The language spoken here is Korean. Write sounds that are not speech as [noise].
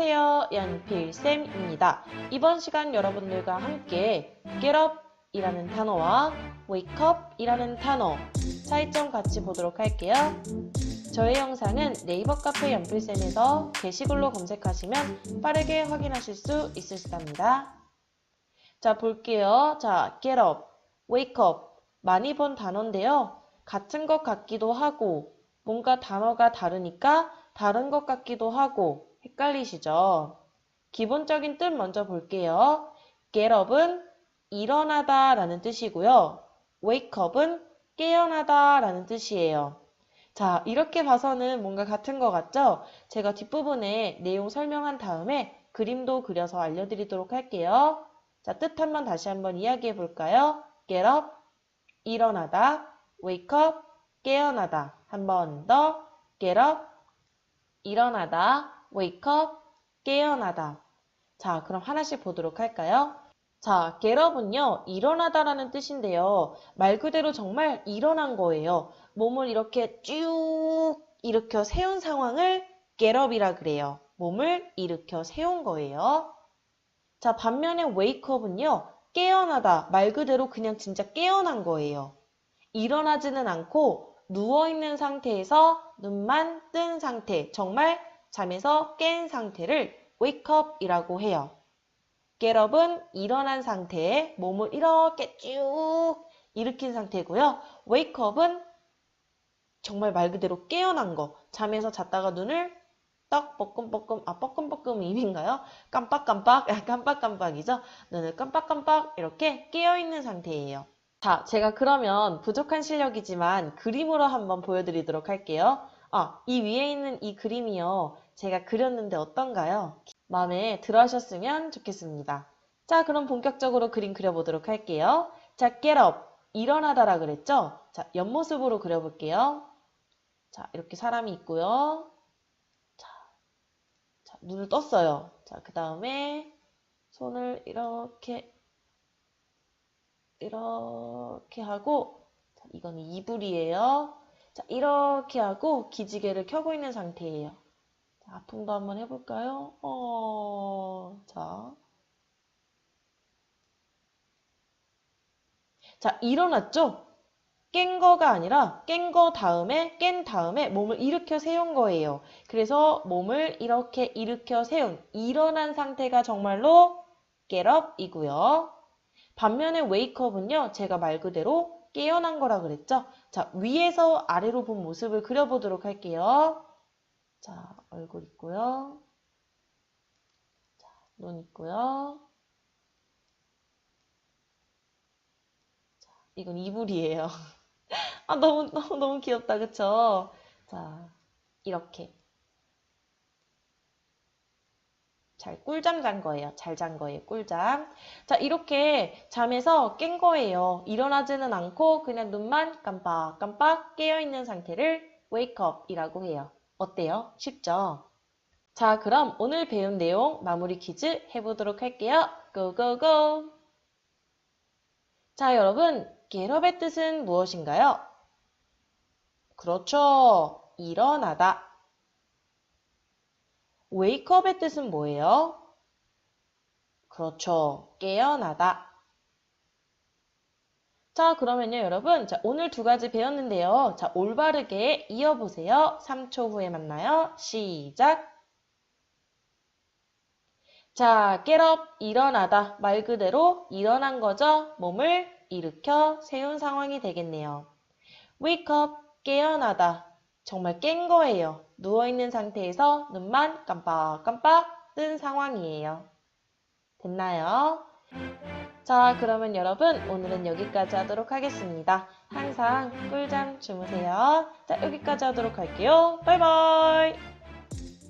안녕하세요. 연필쌤입니다. 이번 시간 여러분들과 함께 get up 이라는 단어와 wake up 이라는 단어 차이점 같이 보도록 할게요. 저의 영상은 네이버 카페 연필쌤에서 게시글로 검색하시면 빠르게 확인하실 수 있으시답니다. 자, 볼게요. 자, get up, wake up. 많이 본 단어인데요. 같은 것 같기도 하고, 뭔가 단어가 다르니까 다른 것 같기도 하고, 헷갈리시죠? 기본적인 뜻 먼저 볼게요. get up은 일어나다 라는 뜻이고요. wake up은 깨어나다 라는 뜻이에요. 자, 이렇게 봐서는 뭔가 같은 것 같죠? 제가 뒷부분에 내용 설명한 다음에 그림도 그려서 알려드리도록 할게요. 자, 뜻 한번 다시 한번 이야기해 볼까요? get up, 일어나다, wake up, 깨어나다. 한 번 더, get up, 일어나다, wake up, 깨어나다. 자, 그럼 하나씩 보도록 할까요? 자, get up은요, 일어나다라는 뜻인데요. 말 그대로 정말 일어난 거예요. 몸을 이렇게 쭉 일으켜 세운 상황을 get up이라 그래요. 몸을 일으켜 세운 거예요. 자, 반면에 wake up은요, 깨어나다. 말 그대로 그냥 진짜 깨어난 거예요. 일어나지는 않고 누워있는 상태에서 눈만 뜬 상태, 정말 잠에서 깬 상태를 wake up이라고 해요. get up은 일어난 상태에 몸을 이렇게 쭉 일으킨 상태고요. wake up은 정말 말 그대로 깨어난 거. 잠에서 잤다가 눈을 떡 뻐끔뻐끔 아 뻐끔뻐끔 입인가요? 깜빡깜빡 아, 깜빡깜빡이죠. 눈을 깜빡깜빡 이렇게 깨어있는 상태예요. 자, 제가 그러면 부족한 실력이지만 그림으로 한번 보여드리도록 할게요. 아, 이 위에 있는 이 그림이요. 제가 그렸는데 어떤가요? 마음에 들어 하셨으면 좋겠습니다. 자, 그럼 본격적으로 그림 그려보도록 할게요. 자, get up. 일어나다라 그랬죠? 자, 옆모습으로 그려볼게요. 자, 이렇게 사람이 있고요. 자, 자 눈을 떴어요. 자, 그 다음에 손을 이렇게 이렇게 하고 자, 이거는 이불이에요. 자, 이렇게 하고 기지개를 켜고 있는 상태예요. 자, 아픔도 한번 해볼까요? 어, 자. 자, 일어났죠? 깬 거가 아니라 깬 거 다음에 깬 다음에 몸을 일으켜 세운 거예요. 그래서 몸을 이렇게 일으켜 세운 일어난 상태가 정말로 get up이고요. 반면에 up은요. 제가 말 그대로 깨어난 거라 그랬죠. 자, 위에서 아래로 본 모습을 그려보도록 할게요. 자, 얼굴 있고요. 자, 눈 있고요. 자, 이건 이불이에요. [laughs] 아, 너무, 너무, 너무 귀엽다. 그쵸? 자, 이렇게. 잘 꿀잠 잔 거예요. 잘 잔 거예요. 꿀잠. 자, 이렇게 잠에서 깬 거예요. 일어나지는 않고 그냥 눈만 깜빡깜빡 깨어있는 상태를 up이라고 해요. 어때요? 쉽죠? 자, 그럼 오늘 배운 내용 마무리 퀴즈 해보도록 할게요. 고고고! 자, 여러분, get up의 뜻은 무엇인가요? 그렇죠. 일어나다. Wake up의 뜻은 뭐예요? 그렇죠. 깨어나다. 자, 그러면요, 여러분. 자, 오늘 두 가지 배웠는데요. 자, 올바르게 이어보세요. 3초 후에 만나요. 시작. 자, up, 일어나다. 말 그대로 일어난 거죠. 몸을 일으켜 세운 상황이 되겠네요. wake up, 깨어나다. 정말 깬 거예요. 누워있는 상태에서 눈만 깜빡깜빡 뜬 상황이에요. 됐나요? 자, 그러면 여러분 오늘은 여기까지 하도록 하겠습니다. 항상 꿀잠 주무세요. 자, 여기까지 하도록 할게요. 바이바이!